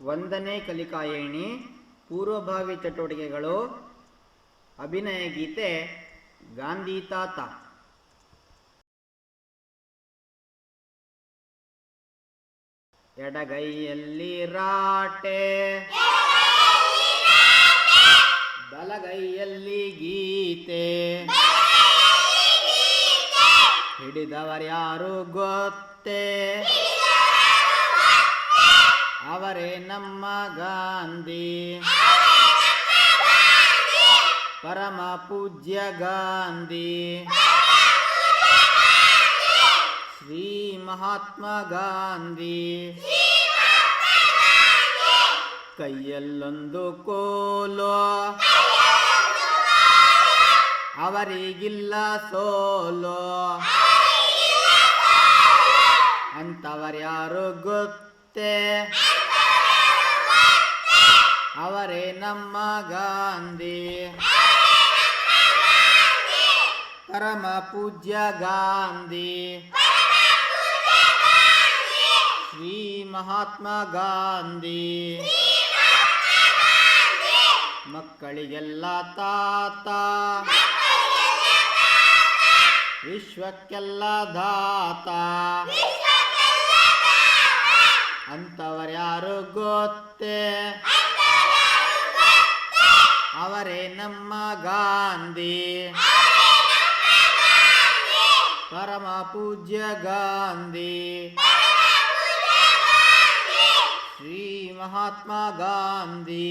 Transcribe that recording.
ಒಂದನೇ ಕಲಿಕಾಯಣಿ ಪೂರ್ವಭಾವಿ ಚಟುವಟಿಕೆಗಳು ಅಭಿನಯ ಗೀತೆ ಗಾಂಧಿ ತಾತ. ಎಡಗೈಯಲ್ಲಿ ರಾಟೆ ಬಲಗೈಯಲ್ಲಿ ಗೀತೆ ಹಿಡಿದವರ್ಯಾರು ಗೊತ್ತೇ ಅವರೇ ನಮ್ಮ ಗಾಂಧಿ. ಪರಮ ಪೂಜ್ಯ ಗಾಂಧಿ. ಶ್ರೀ ಮಹಾತ್ಮ ಗಾಂಧಿ. ಕೈಯಲ್ಲೊಂದು ಕೋಲು. ಅವರಿಗಿಲ್ಲ ಸೋಲು. ಅಂತವರ್ಯಾರು ಗೊತ್ತೇ? ಅವರೇ ನಮ್ಮ ಗಾಂಧಿ. ಪರಮ ಪೂಜ್ಯ ಗಾಂಧಿ. ಶ್ರೀ ಮಹಾತ್ಮ ಗಾಂಧಿ. ಮಕ್ಕಳಿಗೆಲ್ಲ ತಾತ. ವಿಶ್ವಕ್ಕೆಲ್ಲ ದಾತ. ಅಂತವರ್ಯಾರು ಗೊತ್ತೇ. ಅವರೇ ನಮ್ಮ ಗಾಂಧಿ ಪರಮ ಪೂಜ್ಯ ಗಾಂಧಿ ಶ್ರೀ ಮಹಾತ್ಮ ಗಾಂಧಿ